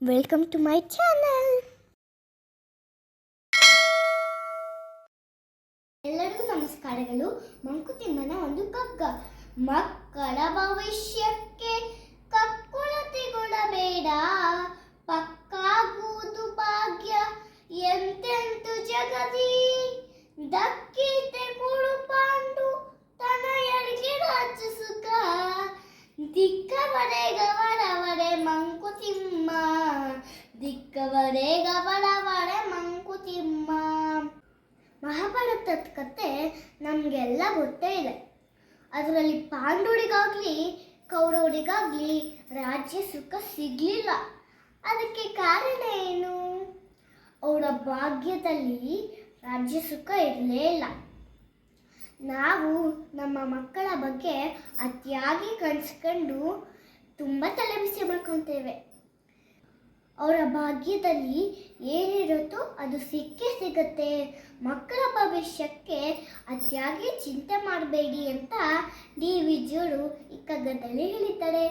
Welcome to my channel ಎಲ್ಲರಿಗೂ ನಮಸ್ಕಾರಗಳು ಮಂಕುತಿಮ್ಮನ ಒಂದು ಕಗ್ಗ ಮಕ್ಕಳ ಭವಿಷ್ಯಕ್ಕೆ ಕಕ್ಕುಳತೆಗೊಳ್ಳಬೇಡ ಪಕ್ಕಾಗುವುದು ಭಾಗ್ಯ ಎಂತೆಂತು ಜಗದಿ ದಕ್ಕಿತೆ ಕೊಡು ಪಾಂಡು ತನಯರಿಗೆ ರಾಜ್ಯ ಸುಖ ದಿಕ್ಕವರೇ ಗವರವರೇ ಮಂಕುತಿಮ್ಮ ದಿಕ್ಕವರೇ ಗವಳವಳೆ ಮಂಕುತಿಮ್ಮ ಮಹಾಭಾರತದ ಕತೆ ನಮಗೆಲ್ಲ ಗೊತ್ತೇ ಇದೆ. ಅದರಲ್ಲಿ ಪಾಂಡುಡಿಗಾಗ್ಲಿ ಕೌರವರಿಗಾಗ್ಲಿ ರಾಜ್ಯ ಸುಖ ಸಿಗಲಿಲ್ಲ. ಅದಕ್ಕೆ ಕಾರಣ ಏನು? ಅವರ ಭಾಗ್ಯದಲ್ಲಿ ರಾಜ್ಯ ಸುಖ ಇರಲೇ ಇಲ್ಲ. ನಾವು ನಮ್ಮ ಮಕ್ಕಳ ಬಗ್ಗೆ ಅತಿಯಾಗಿ ಕನ್ಸ್ಕೊಂಡು ತುಂಬ ತಲೆಬಿಸಿ ಮಾಡ್ಕೊತೇವೆ. ಅವರ ಭಾಗ್ಯದಲ್ಲಿ ಏನಿರುತ್ತೋ ಅದು ಸಿಕ್ಕೇ ಸಿಗುತ್ತೆ. ಮಕ್ಕಳ ಭವಿಷ್ಯಕ್ಕೆ ಅತಿಯಾಗಿ ಚಿಂತೆ ಮಾಡಬೇಡಿ ಅಂತ ಡಿ. ವಿಜಿಯವರು ಈ ಕಗ್ಗದಲ್ಲಿ ಹೇಳಿದ್ದಾರೆ.